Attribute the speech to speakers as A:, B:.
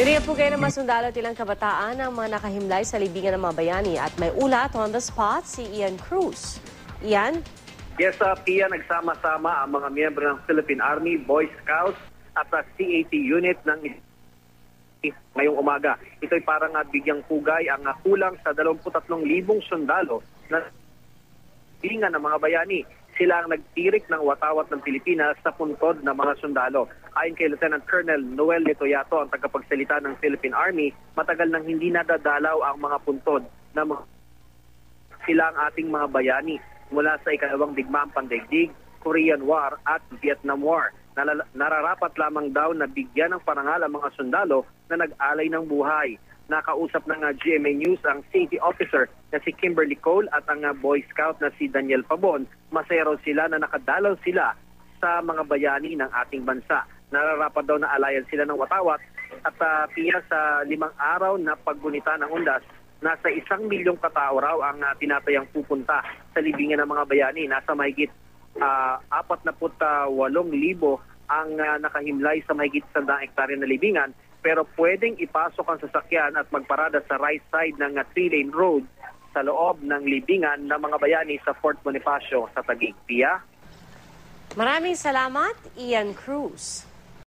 A: Kayo ng mga sundalo at ilang kabataan ang mga nakahimlay sa libingan ng mga bayani at may ulat on the spot si Ian Cruz. Ian?
B: Yes, uh, Pia, nagsama-sama ang mga miyembro ng Philippine Army, Boy Scouts at CAT unit ng ngayong umaga. Ito'y parang uh, bigyang pugay ang uh, kulang sa 23,000 sundalo na tingan ng mga bayani. Sila ang nagtirik ng watawat ng Pilipinas sa puntod ng mga sundalo. Ayon kay Lieutenant Colonel Noel Letoyato, ang tagapagsalita ng Philippine Army, matagal nang hindi nadadalaw ang mga puntod ng mga sila ang ating mga bayani mula sa ikalawang digmaang pandaigdig, Korean War at Vietnam War. Nararapat lamang daw na bigyan ng parangal ang mga sundalo na nag-alay ng buhay. Nakausap ng uh, GMA News ang safety officer na si Kimberly Cole at ang uh, Boy Scout na si Daniel Pabon. Masaya raw sila na nakadalaw sila sa mga bayani ng ating bansa. Nararapat daw na alayan sila ng watawat at uh, piya sa limang araw na paggunita ng undas nasa isang milyong katao raw ang uh, tinatayang pupunta sa libingan ng mga bayani. Nasa mahigit uh, 48,000 ang uh, nakahimlay sa mahigit 100 hektarya na libingan pero pwedeng ipasok ang sasakyan at magparada sa right side ng three-lane road sa loob ng libingan ng mga bayani sa Fort Bonifacio sa Taguig. Pia?
A: Maraming salamat, Ian Cruz.